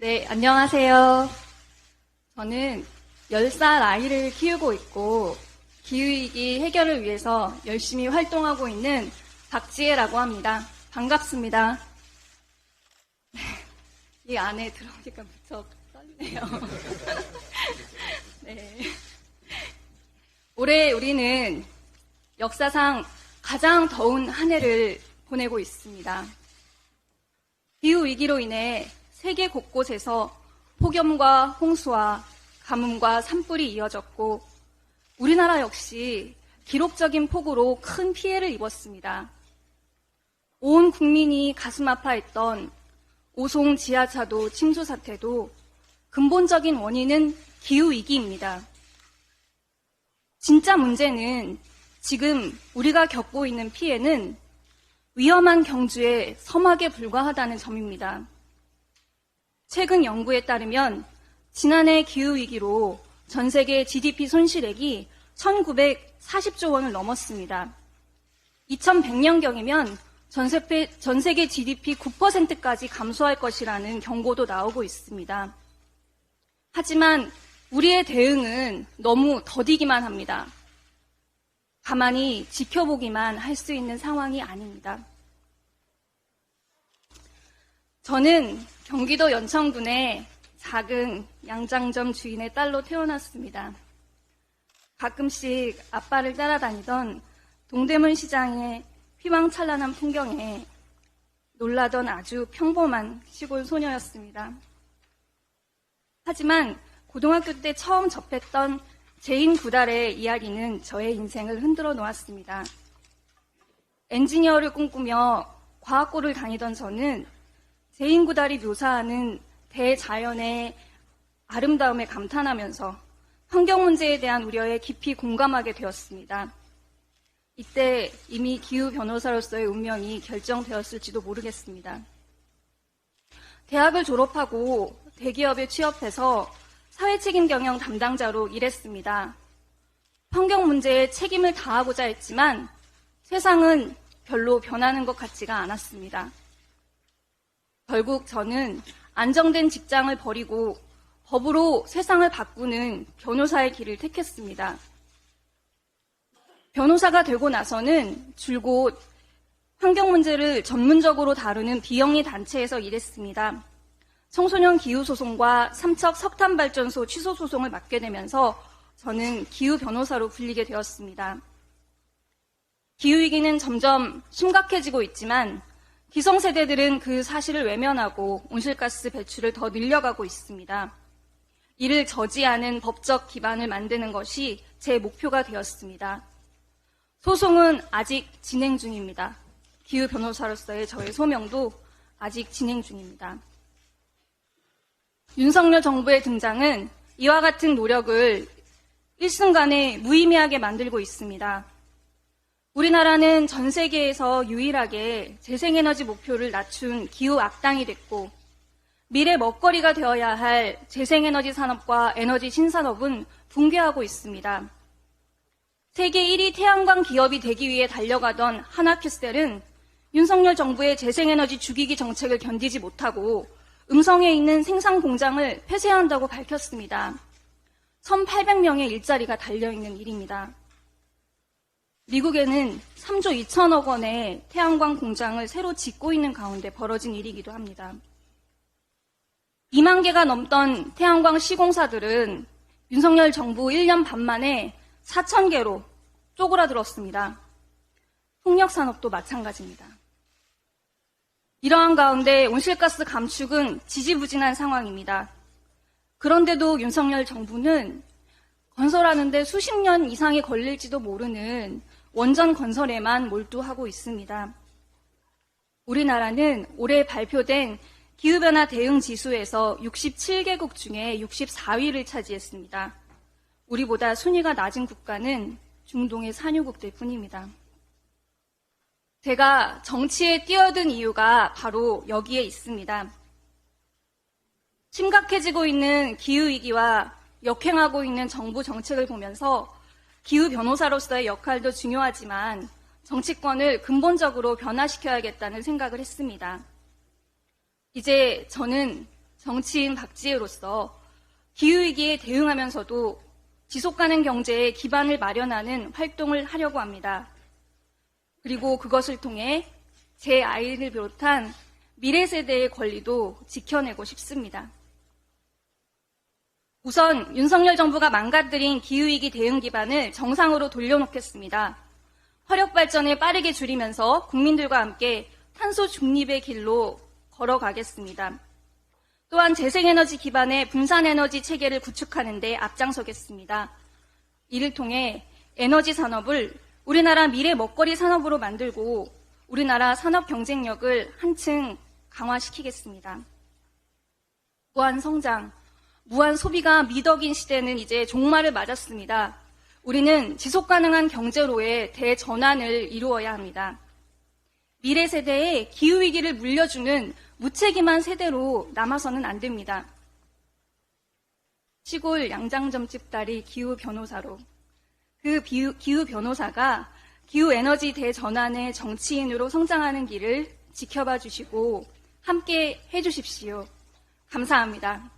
네, 안녕하세요. 저는 10살 아이를 키우고 있고 기후위기 해결을 위해서 열심히 활동하고 있는 박지혜라고 합니다. 반갑습니다. 이 안에 들어오니까 무척 떨리네요. 네. 올해 우리는 역사상 가장 더운 한 해를 보내고 있습니다. 기후 위기로 인해 세계 곳곳에서 폭염과 홍수와 가뭄과 산불이 이어졌고 우리나라 역시 기록적인 폭우로 큰 피해를 입었습니다. 온 국민이 가슴 아파했던 오송 지하차도 침수 사태도 근본적인 원인은 기후위기입니다. 진짜 문제는 지금 우리가 겪고 있는 피해는 위험한 경주의 서막에 불과하다는 점입니다. 최근 연구에 따르면 지난해 기후위기로 전 세계 GDP 손실액이 1940조 원을 넘었습니다. 2100년경이면 전 세계, GDP 9%까지 감소할 것이라는 경고도 나오고 있습니다. 하지만 우리의 대응은 너무 더디기만 합니다. 가만히 지켜보기만 할 수 있는 상황이 아닙니다. 저는 경기도 연천군의 작은 양장점 주인의 딸로 태어났습니다. 가끔씩 아빠를 따라다니던 동대문 시장의 휘황찬란한 풍경에 놀라던 아주 평범한 시골 소녀였습니다. 하지만 고등학교 때 처음 접했던 제인 구달의 이야기는 저의 인생을 흔들어 놓았습니다. 엔지니어를 꿈꾸며 과학고를 다니던 저는 제인 구달이 묘사하는 대자연의 아름다움에 감탄하면서 환경 문제에 대한 우려에 깊이 공감하게 되었습니다. 이때 이미 기후 변호사로서의 운명이 결정되었을지도 모르겠습니다. 대학을 졸업하고 대기업에 취업해서 사회 책임 경영 담당자로 일했습니다. 환경 문제에 책임을 다하고자 했지만 세상은 별로 변하는 것 같지가 않았습니다. 결국 저는 안정된 직장을 버리고 법으로 세상을 바꾸는 변호사의 길을 택했습니다. 변호사가 되고 나서는 줄곧 환경 문제를 전문적으로 다루는 비영리 단체에서 일했습니다. 청소년 기후 소송과 삼척 석탄 발전소 취소 소송을 맡게 되면서 저는 기후 변호사로 불리게 되었습니다. 기후 위기는 점점 심각해지고 있지만 기성세대들은 그 사실을 외면하고 온실가스 배출을 더 늘려가고 있습니다. 이를 저지하는 법적 기반을 만드는 것이 제 목표가 되었습니다. 소송은 아직 진행 중입니다. 기후 변호사로서의 저의 소명도 아직 진행 중입니다. 윤석열 정부의 등장은 이와 같은 노력을 일순간에 무의미하게 만들고 있습니다. 우리나라는 전 세계에서 유일하게 재생에너지 목표를 낮춘 기후 악당이 됐고 미래 먹거리가 되어야 할 재생에너지 산업과 에너지 신산업은 붕괴하고 있습니다. 세계 1위 태양광 기업이 되기 위해 달려가던 하나큐셀은 윤석열 정부의 재생에너지 죽이기 정책을 견디지 못하고 음성에 있는 생산 공장을 폐쇄한다고 밝혔습니다. 1,800명의 일자리가 달려있는 일입니다. 미국에는 3조 2천억 원의 태양광 공장을 새로 짓고 있는 가운데 벌어진 일이기도 합니다. 2만 개가 넘던 태양광 시공사들은 윤석열 정부 1년 반 만에 4천 개로 쪼그라들었습니다. 풍력 산업도 마찬가지입니다. 이러한 가운데 온실가스 감축은 지지부진한 상황입니다. 그런데도 윤석열 정부는 건설하는데 수십 년 이상이 걸릴지도 모르는 원전 건설에만 몰두하고 있습니다. 우리나라는 올해 발표된 기후변화 대응 지수에서 67개국 중에 64위를 차지했습니다. 우리보다 순위가 낮은 국가는 중동의 산유국들 뿐입니다. 제가 정치에 뛰어든 이유가 바로 여기에 있습니다. 심각해지고 있는 기후위기와 역행하고 있는 정부 정책을 보면서 기후 변호사로서의 역할도 중요하지만 정치권을 근본적으로 변화시켜야겠다는 생각을 했습니다. 이제 저는 정치인 박지혜로서 기후위기에 대응하면서도 지속가능 경제의 기반을 마련하는 활동을 하려고 합니다. 그리고 그것을 통해 제 아이를 비롯한 미래 세대의 권리도 지켜내고 싶습니다. 우선 윤석열 정부가 망가뜨린 기후위기 대응 기반을 정상으로 돌려놓겠습니다. 화력 발전을 빠르게 줄이면서 국민들과 함께 탄소 중립의 길로 걸어가겠습니다. 또한 재생에너지 기반의 분산에너지 체계를 구축하는 데 앞장서겠습니다. 이를 통해 에너지 산업을 우리나라 미래 먹거리 산업으로 만들고 우리나라 산업 경쟁력을 한층 강화시키겠습니다. 무한 성장, 무한 소비가 미덕인 시대는 이제 종말을 맞았습니다. 우리는 지속 가능한 경제로의 대전환을 이루어야 합니다. 미래 세대에 기후위기를 물려주는 무책임한 세대로 남아서는 안 됩니다. 시골 양장점집 딸이 기후 변호사로 그 기후 변호사가 기후 에너지 대전환의 정치인으로 성장하는 길을 지켜봐 주시고 함께 해 주십시오. 감사합니다.